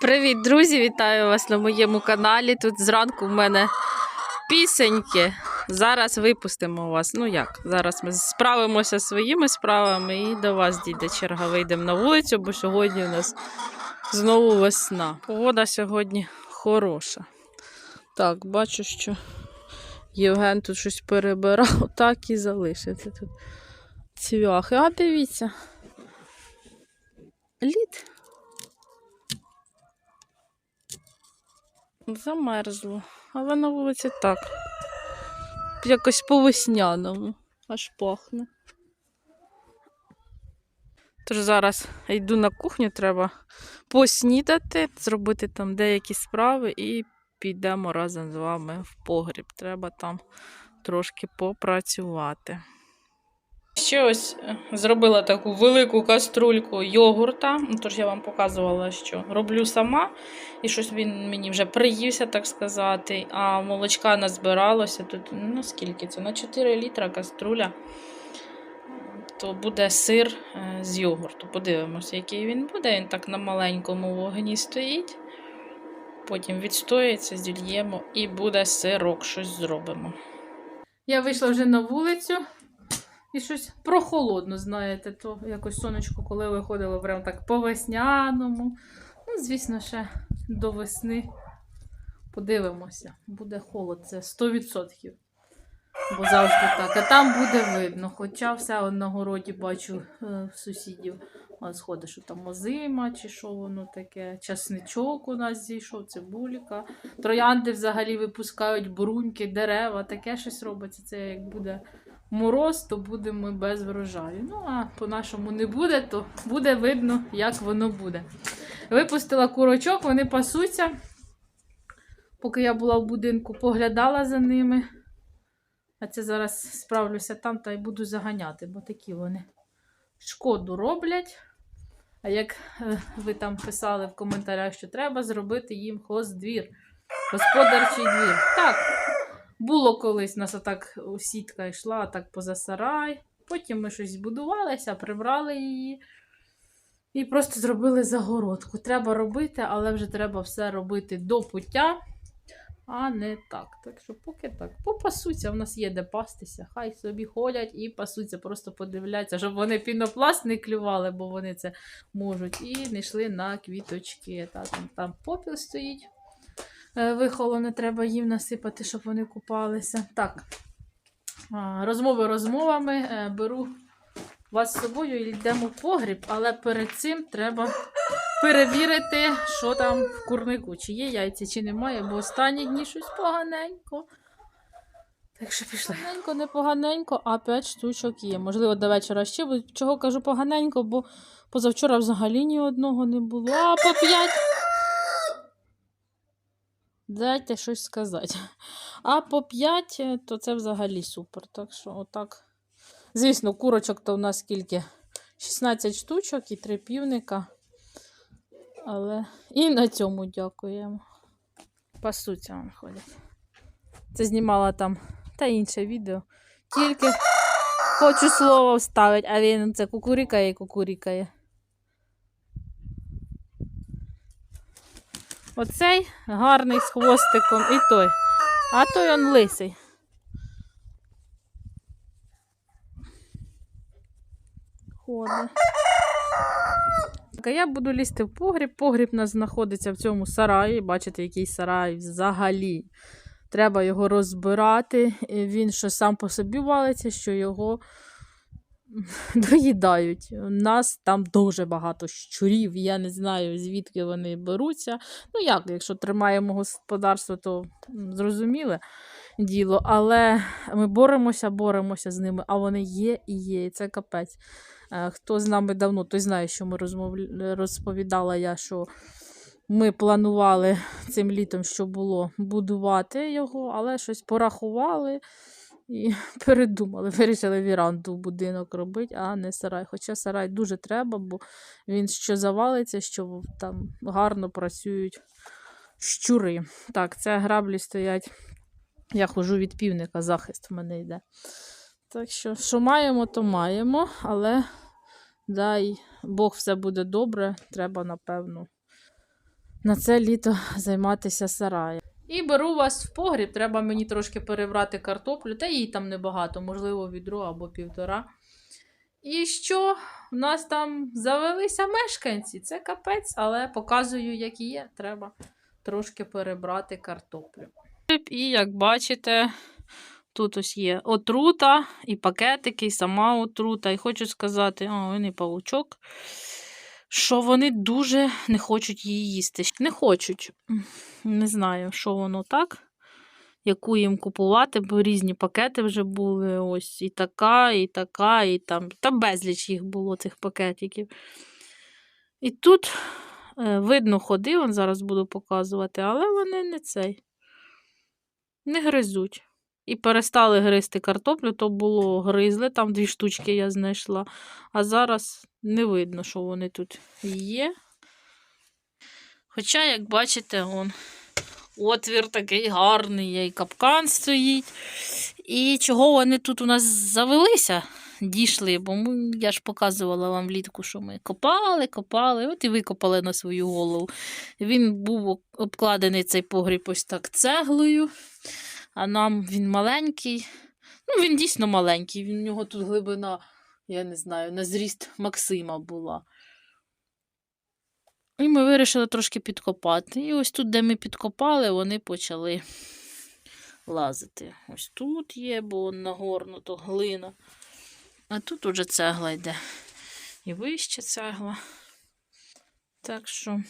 Привіт, друзі! Вітаю вас на моєму каналі. Тут зранку в мене пісеньки. Зараз випустимо вас. Ну як? Зараз ми справимося своїми справами і до вас дійде черга. Вийдемо на вулицю, бо сьогодні у нас знову весна. Погода сьогодні хороша. Так, бачу, що Євген тут щось перебирав, так і залишиться тут цвяхи. А дивіться. Лід. Замерзло. Але на вулиці так. Якось по весняному. Аж пахне. Тож зараз йду на кухню, треба поснідати, зробити там деякі справи і підемо разом з вами в погріб. Треба там трошки попрацювати. Ще ось е, зробила таку велику каструльку йогурта. Ну, Тож я вам показувала, що роблю сама. І щось він мені вже приївся, так сказати. А молочка назбиралося тут, ну скільки це? На 4 літра каструля. То буде сир е, з йогурту. Подивимося, який він буде. Він так на маленькому вогні стоїть. Потім відстоїться, зільємо і буде сирок, щось зробимо. Я вийшла вже на вулицю. І щось прохолодно, знаєте, то якось сонечко, коли виходило прям так по весняному. Ну, звісно, ще до весни подивимося. Буде холод, це 100%. Бо завжди так. А там буде видно. Хоча все на городі бачу е, сусідів сходи, що там озима, чи що воно таке. Часничок у нас зійшов, цибулька. Троянди взагалі випускають бруньки, дерева, таке щось робиться. Це як буде мороз, то будемо без врожаю. Ну, а по-нашому не буде, то буде видно, як воно буде. Випустила курочок, вони пасуться. Поки я була в будинку, поглядала за ними. А це зараз справлюся там та й буду заганяти, бо такі вони шкоду роблять. А як е, ви там писали в коментарях, що треба зробити їм хоздвір, господарчий двір. Так, було колись нас отак сітка йшла так поза сарай. Потім ми щось збудувалися, прибрали її і просто зробили загородку. Треба робити, але вже треба все робити до пуття, а не так. Так що, поки так, попасуться, в нас є де пастися. Хай собі ходять і пасуться, просто подивляться, щоб вони пінопласт не клювали, бо вони це можуть, і не йшли на квіточки. Та, там, там попіл стоїть. Е, Вихолоне треба їм насипати, щоб вони купалися. Так. Розмови розмовами. Е, Беру вас з собою і йдемо в погріб, але перед цим треба перевірити, що там в курнику, чи є яйця, чи немає, бо останні дні щось поганенько. Так що пішли. Поганенько, не поганенько, а 5 штучок є. Можливо, до вечора ще. Чого кажу поганенько, бо позавчора взагалі ні одного не було. А по 5. Дайте щось сказати. А по 5, то це взагалі супер. Так що, отак. Звісно, курочок то у нас скільки? 16 штучок і 3 півника. Але і на цьому дякуємо. Пасуться вам ходять. Це знімала там та інше відео. Тільки хочу слово вставити, а він це кукурікає і кукурікає. Оцей гарний з хвостиком і той. А той он лисий. Ходить. А я буду лізти в погріб. Погріб у нас знаходиться в цьому сараї. Бачите, який сарай взагалі. Треба його розбирати. Він що сам по собі валиться, що його доїдають. У нас там дуже багато щурів. Я не знаю, звідки вони беруться. Ну, як, якщо тримаємо господарство, то зрозуміле діло. Але ми боремося, боремося з ними, а вони є і є. І це капець. Е, Хто з нами давно, той знає, що ми розмовля... розповідала я, що ми планували цим літом, що було будувати його, але щось порахували і передумали. Вирішили віранду в будинок робити, а не сарай. Хоча сарай дуже треба, бо він що завалиться, що там гарно працюють щури. Так, це граблі стоять. Я хожу від півника, захист в мене йде. Так що, що маємо, то маємо, але дай Бог все буде добре, треба, напевно, на це літо займатися сараєм. І беру вас в погріб, треба мені трошки перебрати картоплю, та їй там небагато, можливо, відро або півтора. І що? У нас там завелися мешканці. Це капець, але показую, як є. Треба трошки перебрати картоплю. І як бачите, тут ось є отрута, і пакетики, і сама отрута. І хочу сказати, о, він і павучок, що вони дуже не хочуть її їсти. Не хочуть. Не знаю, що воно так. Яку їм купувати, бо різні пакети вже були. Ось і така, і така, і там. Та безліч їх було, цих пакетиків. І тут е, видно ходи, он зараз буду показувати, але вони не цей. Не гризуть. І перестали гризти картоплю, то було гризли, там дві штучки я знайшла. А зараз не видно, що вони тут є. Хоча, як бачите, он отвір такий гарний, і капкан стоїть. І чого вони тут у нас завелися, дійшли, бо ми, я ж показувала вам влітку, що ми копали, копали, от і викопали на свою голову. Він був обкладений цей погріб ось так цеглою, а нам він маленький. Ну, він дійсно маленький. Він, у нього тут глибина, я не знаю, на зріст Максима була. І ми вирішили трошки підкопати. І ось тут, де ми підкопали, вони почали лазити. Ось тут є, бо нагорнуто глина. А тут уже цегла йде. І вище цегла. Так що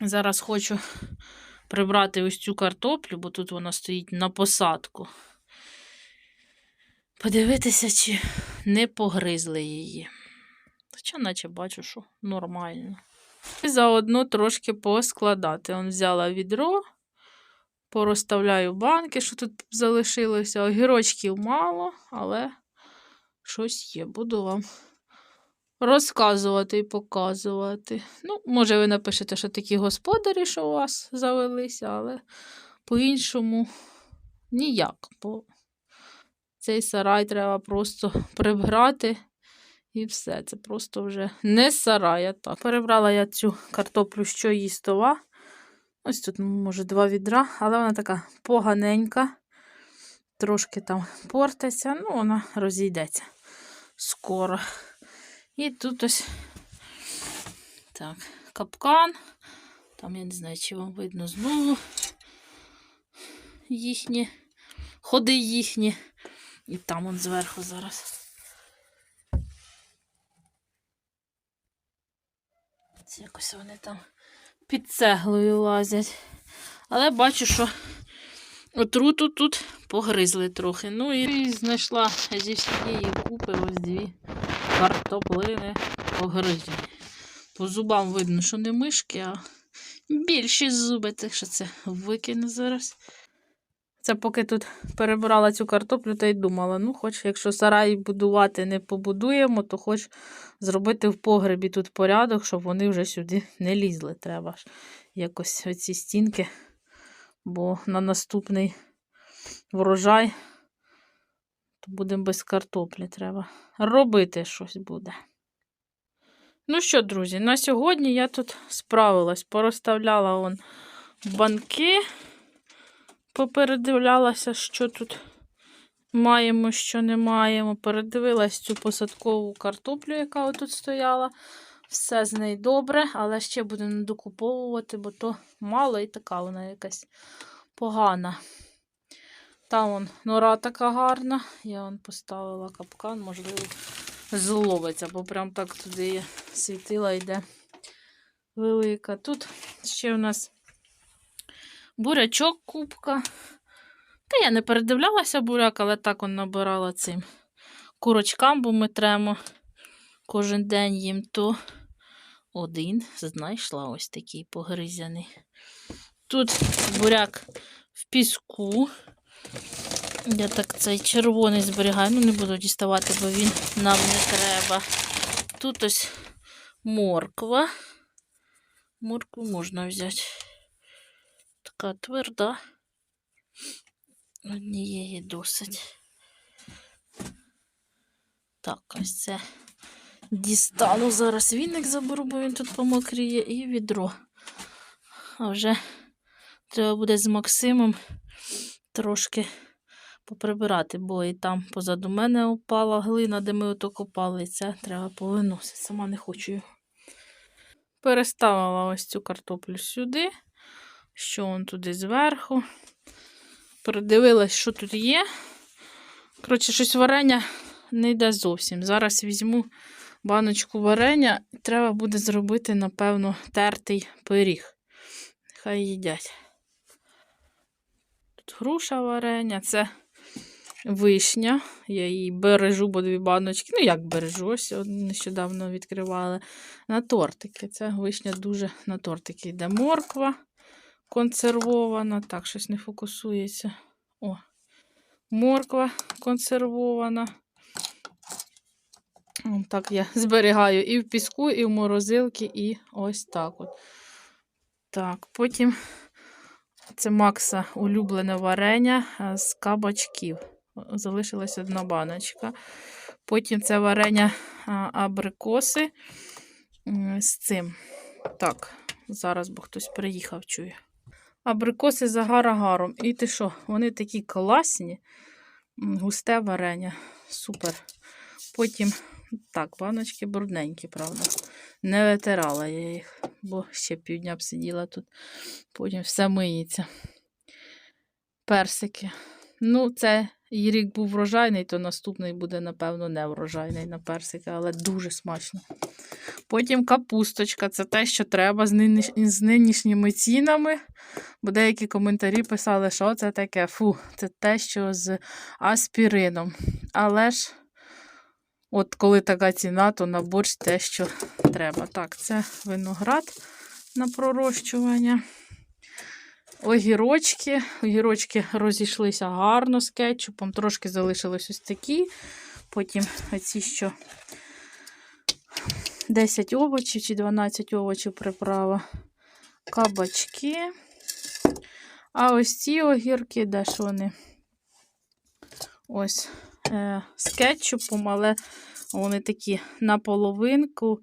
зараз хочу прибрати ось цю картоплю, бо тут вона стоїть на посадку. Подивитися, чи не погризли її. Хоча, наче бачу, що нормально. І заодно трошки поскладати. Он взяла відро, порозставляю банки, що тут залишилося. Огірочків мало, але щось є. Буду вам розказувати і показувати. Ну, може, ви напишете, що такі господарі, що у вас завелися, але по-іншому ніяк. Бо цей сарай треба просто прибрати. І все, це просто вже не сарай, а так. Перебрала я цю картоплю, що їстова. Ось тут, може, два відра, але вона така поганенька. Трошки там портиться, ну, вона розійдеться скоро. І тут ось так, капкан. Там, я не знаю, чи вам видно знову їхні, ходи їхні. І там он зверху зараз. Це якось вони там під цеглою лазять. Але бачу, що отруту тут погризли трохи. Ну і знайшла зі всієї купи ось дві картоплини погризні. По зубам видно, що не мишки, а більші зуби, так що це викину зараз. Це поки тут перебирала цю картоплю, та й думала, ну, хоч якщо сарай будувати не побудуємо, то хоч зробити в погребі тут порядок, щоб вони вже сюди не лізли. Треба ж якось оці стінки, бо на наступний врожай то будемо без картоплі. Треба робити щось буде. Ну що, друзі, на сьогодні я тут справилась, порозставляла он банки попередивлялася, що тут маємо, що не маємо. Передивилась цю посадкову картоплю, яка отут стояла. Все з неї добре, але ще будемо докуповувати, бо то мало і така вона якась погана. Там вон нора така гарна. Я вон поставила капкан, можливо, зловиться, бо прям так туди світила йде велика. Тут ще у нас бурячок кубка. Та я не передивлялася буряк, але так он набирала цим курочкам, бо ми тремо кожен день їм то один знайшла ось такий погризяний. Тут буряк в піску. Я так цей червоний зберігаю, ну не буду діставати, бо він нам не треба. Тут ось морква. Моркву можна взяти така тверда. Однієї досить. Так, ось це Дістану зараз віник заберу, бо він тут помокріє, і відро. А вже треба буде з Максимом трошки поприбирати, бо і там позаду мене упала глина, де ми ото копали. і Це треба повиносити. Сама не хочу. Переставила ось цю картоплю сюди, що он туди зверху. Передивилась, що тут є. Коротше, щось варення не йде зовсім. Зараз візьму баночку варення. Треба буде зробити, напевно, тертий пиріг. Хай їдять. Тут груша варення, це вишня. Я її бережу, бо дві баночки. Ну, як бережу, ось нещодавно відкривали. На тортики. Це вишня дуже на тортики йде. Морква консервована. Так, щось не фокусується. О, морква консервована. Так я зберігаю і в піску, і в морозилці, і ось так от. Так, потім це Макса улюблене варення з кабачків. Залишилась одна баночка. Потім це варення абрикоси з цим. Так, зараз бо хтось приїхав, чує. Абрикоси з агар-агаром. І ти що? Вони такі класні. Густе варення. Супер. Потім, так, баночки брудненькі, правда. Не витирала я їх, бо ще півдня б сиділа тут. Потім все миється. Персики. Ну, це і рік був врожайний, то наступний буде, напевно, не врожайний на персики, але дуже смачно. Потім капусточка це те, що треба з, нинішні- з нинішніми цінами. Бо деякі коментарі писали, що це таке. Фу, це те, що з аспірином. Але ж, от коли така ціна, то на борщ те, що треба. Так, це виноград на пророщування. Огірочки. Огірочки розійшлися гарно з кетчупом. Трошки залишились ось такі. Потім оці, що 10 овочів чи 12 овочів приправа. Кабачки. А ось ці огірки, де ж вони? Ось з кетчупом, але вони такі на половинку.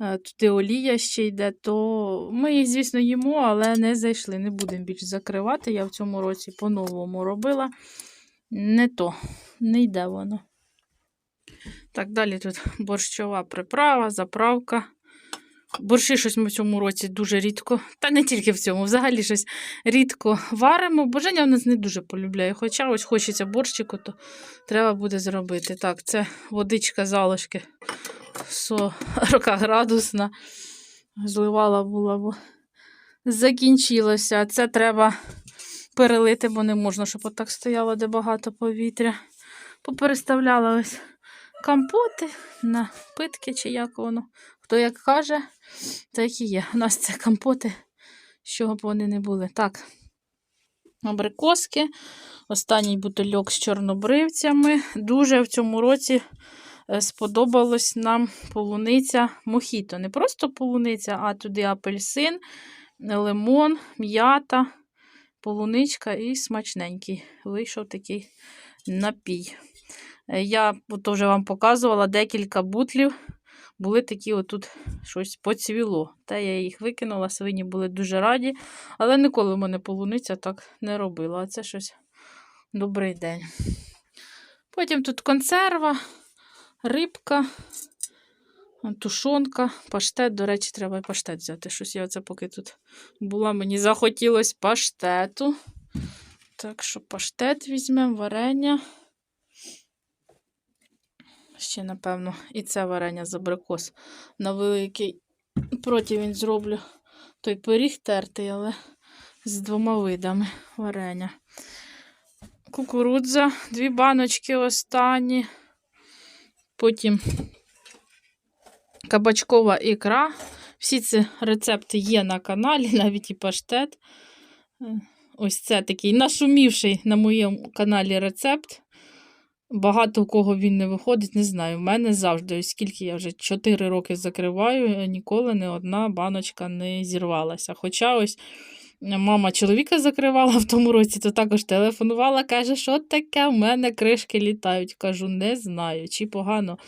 Е, Туди олія ще йде, то ми їх, звісно, їмо, але не зайшли. Не будемо більш закривати. Я в цьому році по-новому робила. Не то, не йде воно. Так, далі тут борщова приправа, заправка. Борщі щось ми в цьому році дуже рідко, та не тільки в цьому, взагалі щось рідко варимо. Бо Женя в нас не дуже полюбляє. Хоча ось хочеться борщику, то треба буде зробити. Так, це водичка залишки 40 градусна. Зливала була, бо закінчилося. Це треба перелити, бо не можна, щоб отак стояло, де багато повітря. Попереставляла ось компоти на питки, чи як воно. Хто як каже, так і є. У нас це компоти, чого б вони не були. Так, абрикоски. Останній бутильок з чорнобривцями. Дуже в цьому році е, сподобалась нам полуниця мохіто. Не просто полуниця, а туди апельсин, лимон, м'ята, полуничка і смачненький. Вийшов такий напій. Е, Я от вже вам показувала декілька бутлів. Були такі отут щось поцвіло. Та я їх викинула, свині були дуже раді. Але ніколи в мене полуниця так не робила. А це щось добрий день. Потім тут консерва, рибка, тушонка, паштет. До речі, треба і паштет взяти. Щось я оце поки тут була, мені захотілося паштету. Так що паштет візьмемо, варення. Ще, напевно, і це варення з абрикос на великий противень зроблю той пиріг тертий, але з двома видами варення. Кукурудза, дві баночки останні. Потім кабачкова ікра. Всі ці рецепти є на каналі, навіть і паштет. Е, Ось це такий нашумівший на моєму каналі рецепт. Багато у кого він не виходить, не знаю. У мене завжди, ось скільки я вже 4 роки закриваю, ніколи не одна баночка не зірвалася. Хоча ось мама чоловіка закривала в тому році, то також телефонувала, каже, що таке, в мене кришки літають. Кажу, не знаю, чи погано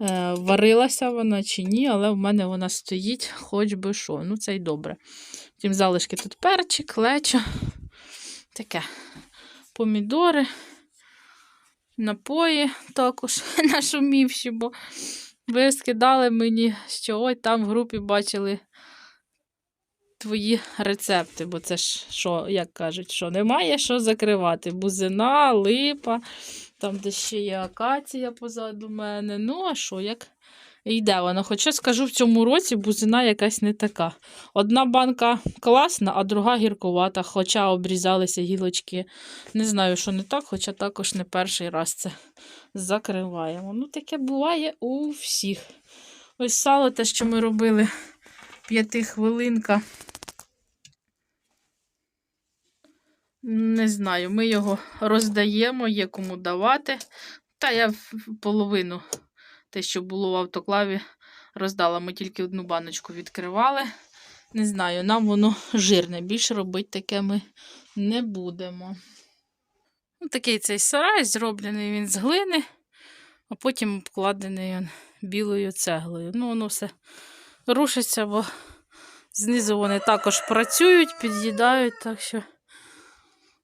е, варилася вона чи ні, але в мене вона стоїть, хоч би що. Ну, це й добре. Втім, залишки тут перчик, лечо. Таке. Помідори, напої також нашумівші, бо ви скидали мені, що ой, там в групі бачили твої рецепти, бо це ж що, як кажуть, що немає що закривати. Бузина, липа, там де ще є акація позаду мене. Ну, а що, як йде воно? Хоча скажу, в цьому році бузина якась не така. Одна банка класна, а друга гіркувата, хоча обрізалися гілочки. Не знаю, що не так, хоча також не перший раз це закриваємо. Ну, таке буває у всіх. Ось сало, те, що ми робили п'ятихвилинка. Не знаю, ми його роздаємо, є кому давати. Та я половину те, що було в автоклаві, роздала. Ми тільки одну баночку відкривали. Не знаю, нам воно жирне. Більше робити таке ми не будемо. Ну, такий цей сарай, зроблений він з глини, а потім обкладений він білою цеглою. Ну, воно все рушиться, бо знизу вони також працюють, під'їдають, так що.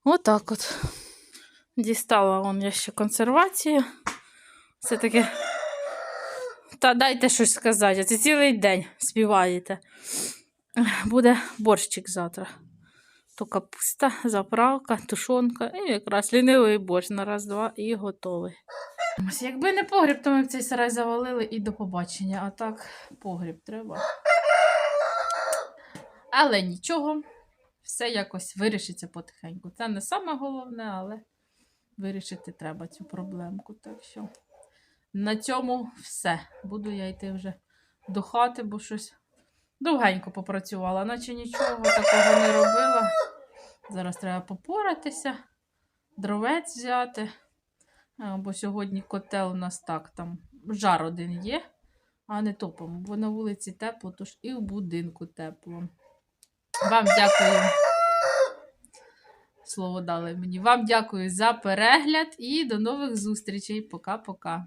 Отак от. Дістала вон я ще консервацію. Все таки. Та дайте щось сказати, це цілий день співаєте. Буде борщик завтра. То капуста, заправка, тушонка і якраз лінивий борщ на раз-два і готовий. Якби не погріб, то ми б цей сарай завалили і до побачення. А так погріб треба. Але нічого, все якось вирішиться потихеньку. Це не саме головне, але вирішити треба цю проблемку. Так що на цьому все. Буду я йти вже до хати, бо щось довгенько попрацювала, наче нічого такого не робила. Зараз треба попоратися, дровець взяти. Бо сьогодні котел у нас так, там жар один є, а не топимо, бо на вулиці тепло, тож і в будинку тепло. Вам дякую. Слово дали мені. Вам дякую за перегляд і до нових зустрічей. Пока-пока.